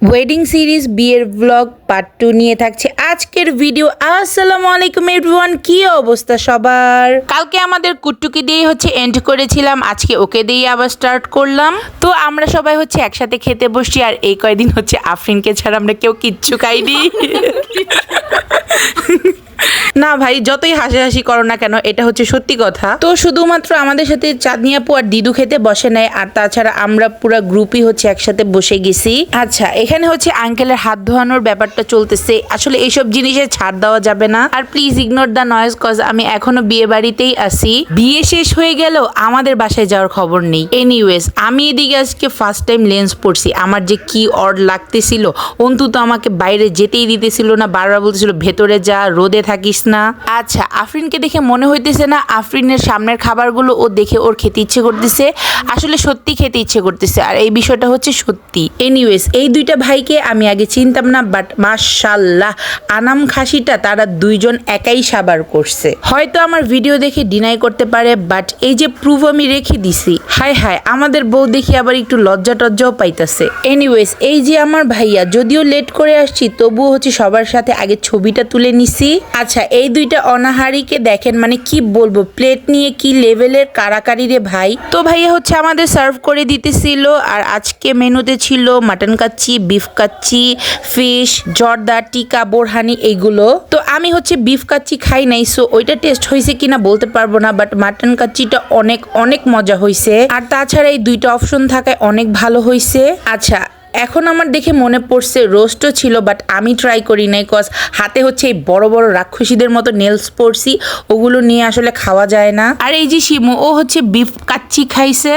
Wedding series বিয়ের blog part two নিয়ে থাকছে আজকের ভিডিও আসসালামু আলাইকুম এভরিওয়ান কি অবস্থা সবার? কালকে আমাদের কুট্টুকি দিয়ে হচ্ছে এন্ড করেছিলাম, আজকে ওকে দিয়ে আবার স্টার্ট করলাম। তো আমরা সবাই হচ্ছে একসাথে খেতে বসছি আর এই কয়দিন হচ্ছে আফরিনকে ছাড়া আমরা কেউ কিচ্ছু খাইনি। না ভাই, যতই হাসাহাসি করো না কেন, এটা হচ্ছে সত্যি কথা। তো শুধুমাত্র আমাদের সাথে চাঁদনি আপু আর দিদু খেতে বসে নেয় আর তাছাড়া আমরা পুরো গ্রুপই হচ্ছে একসাথে বসে গেছি। আচ্ছা এখানে হচ্ছে আঙ্কেলের হাত ধোয়ানোর ব্যাপারটা চলতেছে। আসলে এইসব জিনিসে ছাড় দেওয়া যাবে না। আর please ignore the noise cause আমি এখনও বিয়ে বাড়িতেই আছি। বিয়ে শেষ হয়ে গেলেও আমাদের বাসায় যাওয়ার খবর নেই। এনিওয়েজ আমি এদিকে আজকে ফার্স্ট টাইম লেন্স পড়ছি আমার যে কি অড লাগতেছিল অন্তত আমাকে বাইরে যেতেই দিতেছিল না, বারবার বলতেছিল, ভেতরে যা, রোদে থাকিস না। আচ্ছা আফরিনকে দেখে মনে হইতেছে না আফরিনের সামনের খাবারগুলো ও দেখে ওর খেতে ইচ্ছে করতেছে। আসলে সত্যি খেতে ইচ্ছে করতেছে আর এই বিষয়টা হচ্ছে সত্যি। এনিওয়েজ এই দুইটা ভাইকে আমি আগে চিনতাম না বাট মাশাল্লাহ আনাম খাসিটা তারা দুইজন একাই সাবার করছে। হয়তো আমার ভিডিও দেখে ডিনাই করতে পারে বাট এই যে প্রুফ আমি রেখে দিছি, হায় হায়, আমাদের বউ দেখি আবার একটু লজ্জা টজ্জাও পাইতাছে। এনিওয়েজ এই যে আমার ভাইয়া, যদিও লেট করে আসছি, তবুও হচ্ছে সবার সাথে আগে ছবিটা তুলে নিছি। আচ্ছা এই দুইটা অনাহারিকে দেখেন মানে কি বলব প্লেট নিয়ে কি লেভেলের কারাকারি রে ভাই। তো ভাইয়া হচ্ছে আমাদের সার্ভ করে দিতেছিল, আর আজকে মেনুতে ছিল mutton kacchi beef kacchi fish zarda, tikka, borhani এইগুলো। তো আমি হচ্ছে বিফ কাচ্চি খাই নাই সো ওইটা টেস্ট হয়েছে কিনা বলতে পারব না বাট মাটন কাচ্চিটা অনেক অনেক মজা হয়েছে আর তাছাড়া এই দুইটা অপশন থাকায় অনেক ভালো হয়েছে আচ্ছা এখন আমার দেখে মনে পড়ছে রোস্টও ছিল বাট আমি ট্রাই করি নাই কজ হাতে হচ্ছে এই বড় বড় রাক্ষসীদের মতো নেলস পড়ছি ওগুলো নিয়ে আসলে খাওয়া যায় না। আর এই যে শিমু ও হচ্ছে বিফ কাচ্চি খাইছে।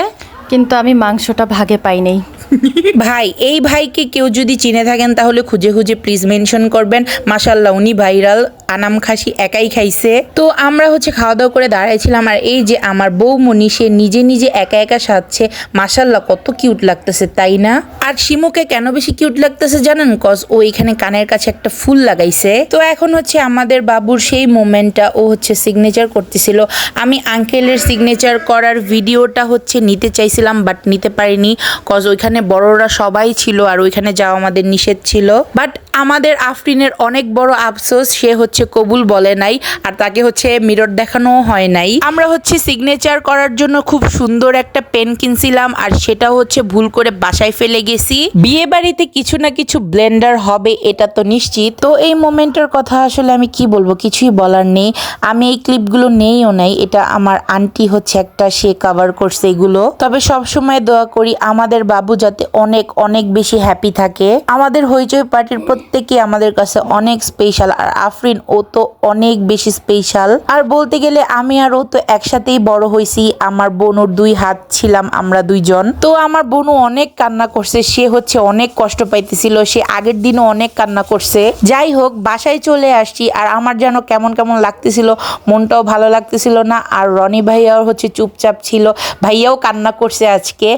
কিন্তু আমি মাংসটা ভাগে পাই নাই। ভাই এই ভাইকে কেউ যদি চিনে থাকেন তাহলে খুঁজে খুঁজে প্লিজ মেনশন করবেন। মাসাল্লাহ উনি ভাইরাল আনাম খাসি একাই খাইছে। তো আমরা হচ্ছে খাওয়া দাওয়া করে দাঁড়াইছিলাম আর এই যে আমার বৌমনি সে নিজে নিজে একা একা সাজছে। মাসাল্লাহ কত কিউট লাগতেছে, তাই না? আর শিমুকে কেন বেশি কিউট লাগতেছে জানেন? কজ ও এখানে কানের কাছে একটা ফুল লাগাইছে। তো এখন হচ্ছে আমাদের বাবুর সেই মোমেন্টটা ও হচ্ছে সিগনেচার করতেছিল। আমি আঙ্কেলের সিগনেচার করার ভিডিওটা হচ্ছে নিতে চাইছিলাম বাট নিতে পারিনি। কজ ওইখানে বড়রা সবাই ছিল আর ওইখানে যাওয়া আমাদের নিষেধ ছিল। বাট আমাদের আফরিনের অনেক বড় আফসোস, সে হচ্ছে কবুল বলে নাই, আর তাকে হচ্ছে মিরর দেখানোও হয় নাই। আমরা হচ্ছে সিগনেচার করার জন্য খুব সুন্দর একটা পেন কিনছিলাম, আর সেটা হচ্ছে ভুল করে বাসায় ফেলে গেছি। বিয়ে বাড়িতে কিছু না কিছু ব্লেন্ডার হবে, এটা তো নিশ্চিত। তো এই মোমেন্টের কথা আসলে আমি কি বলব, কিছুই বলার নেই। আমি এই ক্লিপগুলো নেইও নাই, এটা আমার আন্টি হচ্ছে একটা, সে কভার করছে এগুলো। তবে সব সময় দোয়া করি আমাদের বাবু যাতে অনেক অনেক বেশি হ্যাপি থাকে। আমাদের হইচই পার্টির প্রত্যেকে আমাদের কাছে অনেক স্পেশাল আর আফরিন ও তো অনেক বেশি স্পেশাল আর বলতে গেলে আমি আর ও তো একসাথেই বড় হয়েছি, আমার বোনুর দুই হাত ছিলাম আমরা দুইজন। তো আমার বোনু অনেক কান্না করছে, সে হচ্ছে অনেক কষ্ট পাইতেছিল, সে আগের দিনও অনেক কান্না করছে। যাই হোক, বাসায় চলে আসছি আর আমার যেন কেমন কেমন লাগতেছিল, মনটাও ভালো লাগতেছিল না। আর রনি ভাইয়াও হচ্ছে চুপচাপ ছিল, ভাইয়াও কান্না করছে আজকে।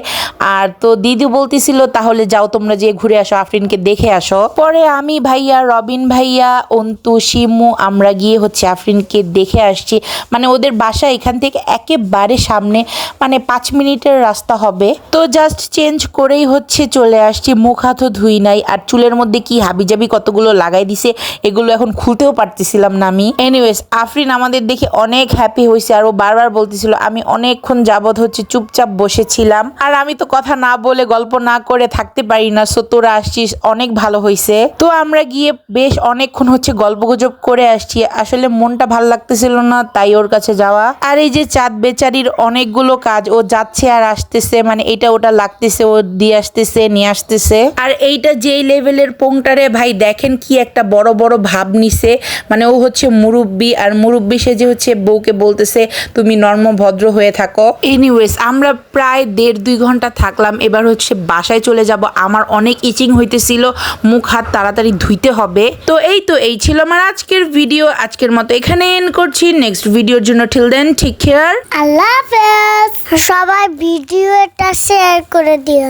আর তো দিদি বলতেছিল, তাহলে যাও তোমরা যে ঘুরে আসো, আফরিনকে দেখে আসো। পরে আমি ভাইয়া, রবিন ভাইয়া, অন্তু, শিমু আমরা গিয়ে হচ্ছে আফরিনকে দেখে আসছি। মানে ওদের বাসা এখান থেকে একেবারে সামনে মানে পাঁচ মিনিটের রাস্তা হবে। তো জাস্ট চেঞ্জ করেই হচ্ছে চলে আসছি, মুখ হাতও ধুই নাই। আর চুলের মধ্যে কি হাবিজাবি কতগুলো লাগাই দিছে, এগুলো এখন খুলতেও পারতেছিলাম না আমি। এনিওয়েজ আফরিন আমাদের দেখে অনেক হ্যাপি হয়েছে আর ও বারবার বলতেছিল, আমি অনেকক্ষণ যাবৎ হচ্ছে চুপচাপ বসেছিলাম। আর আমি তো কথা না বলে গল্প না করে থাকতে পারি না, সো তোরা আসছিস, অনেক ভালো হয়েছে তো আমরা গিয়ে বেশ অনেকক্ষণ হচ্ছে গল্প গুজব করে আসছি। আসলে মনটা ভালো লাগতেছিল না, তাই ওর কাছে যাওয়া। আর এই যে চাঁদ বেচারির অনেকগুলো কাজ, ও যাচ্ছে আর আসতেছে মানে এটা ওটা লাগতেছে, ও দিয়ে আসতেছে, নিয়ে আসতেছে। আর এইটা যেই লেভেলের পোংটারে ভাই, দেখেন কি একটা বড় বড় ভাব নিছে। মানে ও হচ্ছে মুরব্বি, আর মুরব্বি যে হচ্ছে বউকে বলতেছে, তুমি নর্ম, ভদ্র হয়ে থাকো। এনিওয়েজ আমরা প্রায় দেড়, দুই ঘণ্টা থাকলাম। এবার হচ্ছে বাসায় চলে যাব। আমার অনেক ইচিং হইতেছিল, মুখ হাত তাড়াতাড়ি ধুইতে হবে। তো এই তো, এই ছিল আমার আজকের ভিডিও আজকের মতো এখানে এন করছি। নেক্সট ভিডিওর জন্য ঠিল দেন ঠিক কেয়ার আল্লাহ হাফেজ। সবাই ভিডিওটা শেয়ার করে দিও।